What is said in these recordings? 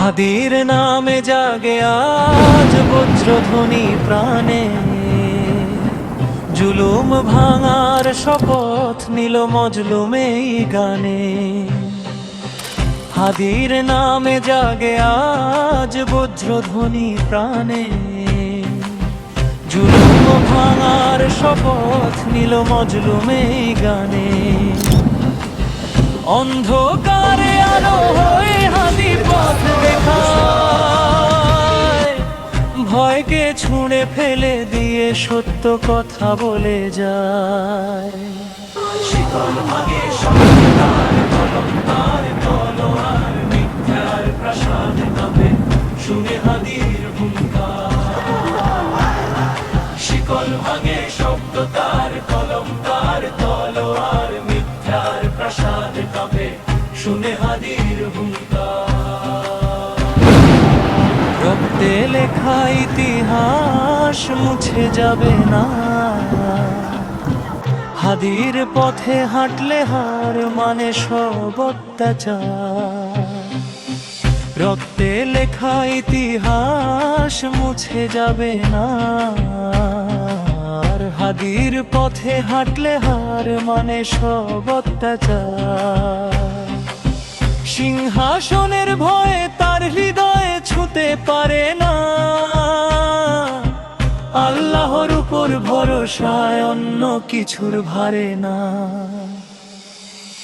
হাদির নামে জাগে আজ বজ্রধ্বনি প্রাণে। জুলুম ভাঙার শপথ নিল মজলুমে গানে। হাদির নামে জাগে আজ বজ্রধ্বনি প্রাণে। জুলুম ভাঙার শপথ নিল মজলুমে গানে। অন্ধকারে আলো হয়ে হাতি পথ দেখায়। ভয়কে ছুঁড়ে ফেলে দিয়ে সত্য কথা বলে যায়। শিকল ভাগে শিকল ভাঙে শব্দ তার কলম রক্তে লেখা ইতিহাস মুছে যাবে না। হাদির পথে হাঁটলে হার মানে সব অত্যাচার। রক্তে লেখা ইতিহাস মুছে যাবে না। আর হাদির পথে হাঁটলে হার মানে সব অত্যাচার। সিংহাসনের ভয়ে তার হৃদয়ে ছুতে পারে না। আল্লাহর উপর ভরসায় অন্য কিছুর ভারে না।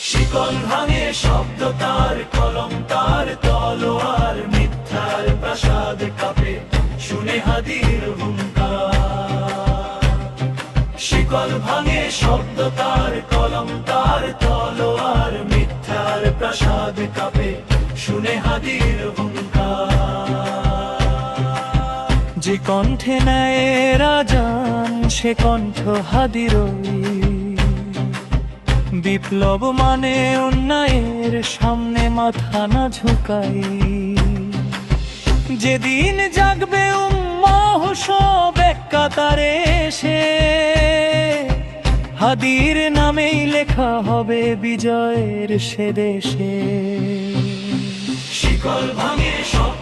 শিকল ভাঙে শব্দ তার, কলম তার, তলোয়ার, মিথ্যার প্রাসাদ কাপে, শুনে হাদির হুঙ্কার শিকল ভাঙে শব্দ তার, কলম যে কণ্ঠে নেয় রাজান, সে কণ্ঠ হাদিরই। বিপ্লব মানে অন্যায়ের সামনে মাথা না ঝুঁকাই। যেদিন জাগবে উম্মাহ সব এক কাতারে এসে, হাদির নামেই লেখা হবে বিজয়ের সে দেশে। শিকল ভাঙে শব্দ